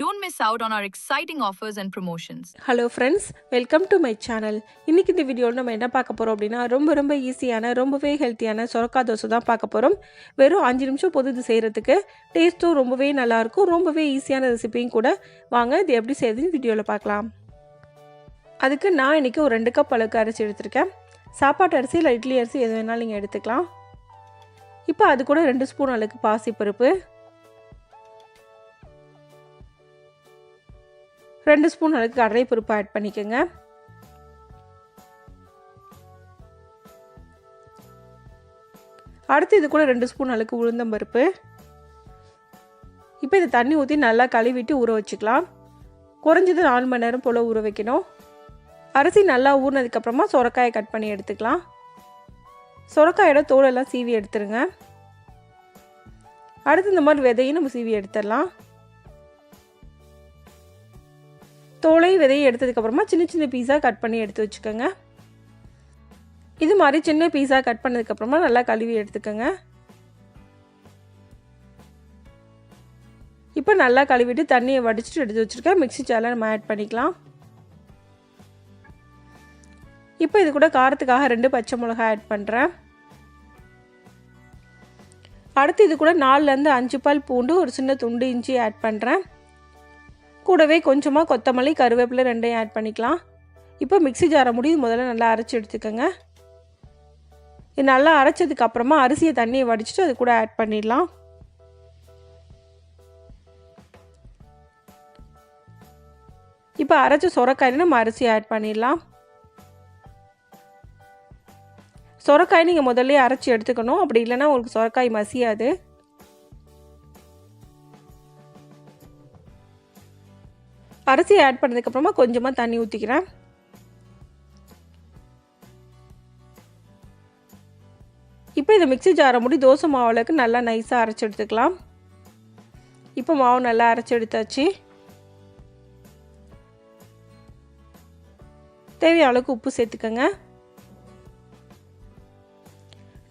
don't miss out on our exciting offers and promotions hello friends welcome to my channel இன்றைக்கி இந்த வீடியோவில் நம்ம என்ன பார்க்க போகிறோம் அப்படின்னா ரொம்ப ரொம்ப ஈஸியான ரொம்பவே ஹெல்த்தியான சொரக்கா தோசை தான் பார்க்க போகிறோம் வெறும் அஞ்சு நிமிஷம் பொது இது செய்கிறதுக்கு டேஸ்ட்டும் ரொம்பவே நல்லாயிருக்கும் ரொம்பவே ஈஸியான ரெசிபியும் கூட. வாங்க இது எப்படி செய்யுதுன்னு வீடியோவில் பார்க்கலாம். அதுக்கு நான் இன்றைக்கி ஒரு ரெண்டு கப் அளவுக்கு அரிசி எடுத்திருக்கேன். சாப்பாட்டு அரிசி இல்லை இட்லி அரிசி எது வேணாலும் நீங்கள் எடுத்துக்கலாம். இப்போ அது கூட ரெண்டு ஸ்பூன் அளவுக்கு பாசிப்பருப்பு. ரெண்டு ஸ்பூன் அளவுக்கு கடலைப்பருப்பு ஆட் பண்ணிக்கோங்க. அடுத்து இது கூட ரெண்டு ஸ்பூன் அளவுக்கு உளுந்தம்பருப்பு இப்போ இதை தண்ணி ஊற்றி நல்லா கழுவிட்டு ஊற வச்சுக்கலாம். குறைஞ்சது நாலு மணி நேரம் போல் ஊற வைக்கணும். அரிசி நல்லா ஊறினதுக்கப்புறமா சொரக்காயை கட் பண்ணி எடுத்துக்கலாம். சொரக்காயோட தோலெல்லாம் சீவி எடுத்துருங்க. அடுத்து இந்த மாதிரி விதையும் நம்ம சீவி எடுத்துடலாம். தோலை விதையை எடுத்ததுக்கப்புறமா சின்ன சின்ன பீஸாக கட் பண்ணி எடுத்து வச்சுக்கோங்க. இது மாதிரி சின்ன பீஸாக கட் பண்ணதுக்கப்புறமா நல்லா கழுவி எடுத்துக்கோங்க. இப்போ நல்லா கழுவிட்டு தண்ணியை வடிச்சிட்டு எடுத்து வச்சுருக்கேன் மிக்ஸி ஜாரில் நம்ம ஆட் பண்ணிக்கலாம். இப்போ இது கூட காரத்துக்காக ரெண்டு பச்சை மிளகாய் ஆட் பண்ணுறேன் அடுத்து இது கூட நாலுலேருந்து அஞ்சு பால் பூண்டு ஒரு சின்ன துண்டு இஞ்சி ஆட் பண்ணுறேன் கூடவே கொஞ்சமாக கொத்தமல்லி கருவேப்பிலை ரெண்டையும் ஆட் பண்ணிக்கலாம். இப்போ மிக்ஸி ஜாரை முடியுது முதல்ல நல்லா அரைச்சி எடுத்துக்கோங்க. இது நல்லா அரைச்சதுக்கு அப்புறமா அரிசியை தண்ணியை வடிச்சிட்டு அது கூட ஆட் பண்ணிடலாம். இப்போ அரைச்ச சொரக்காயில் நம்ம அரிசியை ஆட் பண்ணிடலாம். சொரக்காய் நீங்கள் முதல்ல அரைச்சி எடுத்துக்கணும். அப்படி இல்லைன்னா உங்களுக்கு சொரக்காய் மசியாது. அரிசி ஆட் பண்ணதுக்கப்புறமா கொஞ்சமாக தண்ணி ஊற்றிக்கிறேன் இப்போ இதை மிக்ஸி ஜாரை முடி தோசை மாவுளுக்கு நல்லா நைஸாக அரைச்சி எடுத்துக்கலாம். இப்போ மாவு நல்லா அரைச்சி எடுத்தாச்சு. தேவையான அளவுக்கு உப்பு சேர்த்துக்கோங்க.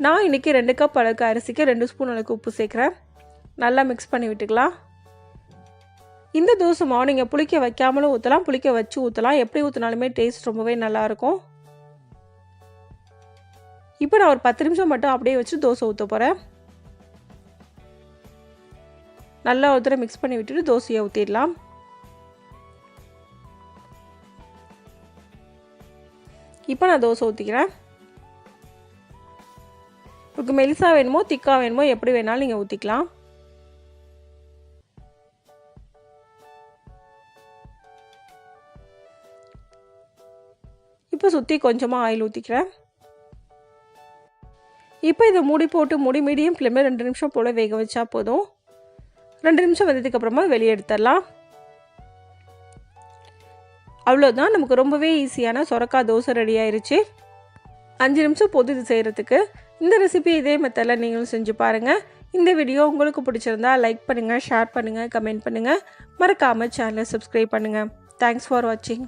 நான் இன்றைக்கி ரெண்டு கப் அளவுக்கு அரிசிக்கு ரெண்டு ஸ்பூன் அளவுக்கு உப்பு சேர்க்குறேன். நல்லா மிக்ஸ் பண்ணி விட்டுக்கலாம். இந்த தோசை மாவு நீங்கள் புளிக்க வைக்காமலும் ஊற்றலாம் புளிக்க வச்சு ஊற்றலாம் எப்படி ஊற்றினாலுமே டேஸ்ட் ரொம்பவே நல்லாயிருக்கும். இப்போ நான் ஒரு பத்து நிமிஷம் மட்டும் அப்படியே வச்சு தோசை ஊற்ற போகிறேன் நல்லா ஒருத்தரை மிக்ஸ் பண்ணி விட்டுட்டு தோசையை ஊற்றிடலாம் இப்போ நான் தோசை ஊற்றிக்கிறேன் உங்களுக்கு மெலிசா வேணுமோ திக்காக வேணுமோ எப்படி வேணாலும் நீங்கள் ஊற்றிக்கலாம் இப்போ சுற்றி கொஞ்சமாக ஆயில் ஊற்றிக்கிறேன் இப்போ இதை மூடி போட்டு மூடி மீடியம் ஃப்ளேமில் ரெண்டு நிமிஷம் போல் வேக வச்சா போதும். ரெண்டு நிமிஷம் வந்ததுக்கப்புறமா வெளியே எடுத்துடலாம். அவ்வளோதான் நமக்கு ரொம்பவே ஈஸியான சொரக்காய் தோசை ரெடி ஆயிடுச்சு அஞ்சு நிமிஷம் பொது இது செய்கிறதுக்கு இந்த ரெசிபி இதே மெத்தடில் நீங்களும் செஞ்சு பாருங்கள் இந்த வீடியோ உங்களுக்கு பிடிச்சிருந்தா லைக் பண்ணுங்கள் ஷேர் பண்ணுங்கள் கமெண்ட் பண்ணுங்கள் மறக்காமல் சேனலை சப்ஸ்கிரைப் பண்ணுங்கள் தேங்க்ஸ் ஃபார் வாட்சிங்